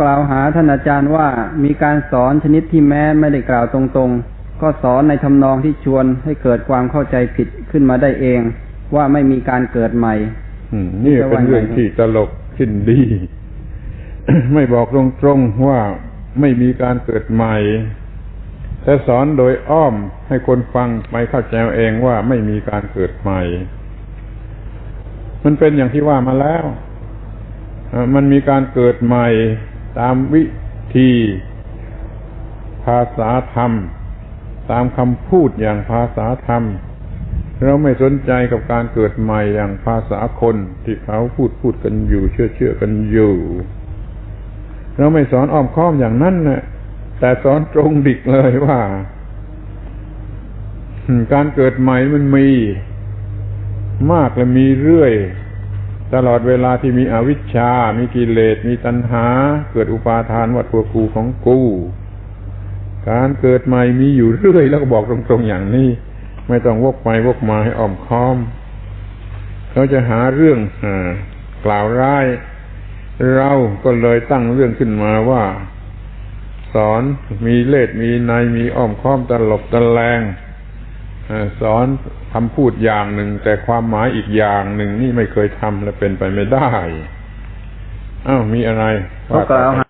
กล่าวหาท่านอาจารย์ว่ามีการสอนชนิดที่แม้ไม่ได้กล่าวตรงๆ ก็สอนในทำนองที่ชวนให้เกิดความเข้าใจผิดขึ้นมาได้เอง ว่าไม่มีการเกิดใหม่นี่เป็นเรื่องที่ตลกขึ้นดี ไม่บอกตรงๆว่าไม่มีการเกิดใหม่แต่สอนโดยอ้อมให้คนฟังไปเข้าใจเองว่าไม่มีการเกิดใหม่ มันเป็นอย่างที่ว่ามาแล้ว มันมีการเกิดใหม่ ตามวิธี ภาษาธรรม ตามคำพูดอย่างภาษาธรรม เราไม่สนใจกับการเกิดใหม่อย่างภาษาคนที่เขาพูดพูดกันอยู่ เชื่อเชื่อกันอยู่ เราไม่สอนอ้อมค้อมอย่างนั้นนะแต่สอนตรงดิกเลยว่า การเกิดใหม่มันมี มากและมีเรื่อย ตลอดเวลาที่มีอวิชชา มีกิเลส มีตัณหา เกิดอุปาทานว่าตัวกูของกู การเกิดใหม่มีอยู่เรื่อยแล้วก็บอกตรงๆอย่างนี้ ไม่ต้องวกไปวกมาให้อ้อมค้อม เขาจะหาเรื่องอากล่าวร้าย เราก็เลยตั้งเรื่องขึ้นมาว่า สอนมีเลสมีในมีอ้อมค้อมตลบตะแลง สอนคำพูดอย่างหนึ่ง แต่ความหมายอีกอย่างหนึ่งนี่ไม่เคยทำและเป็นไปไม่ได้อ้าวมีอะไรเขากล่าวหา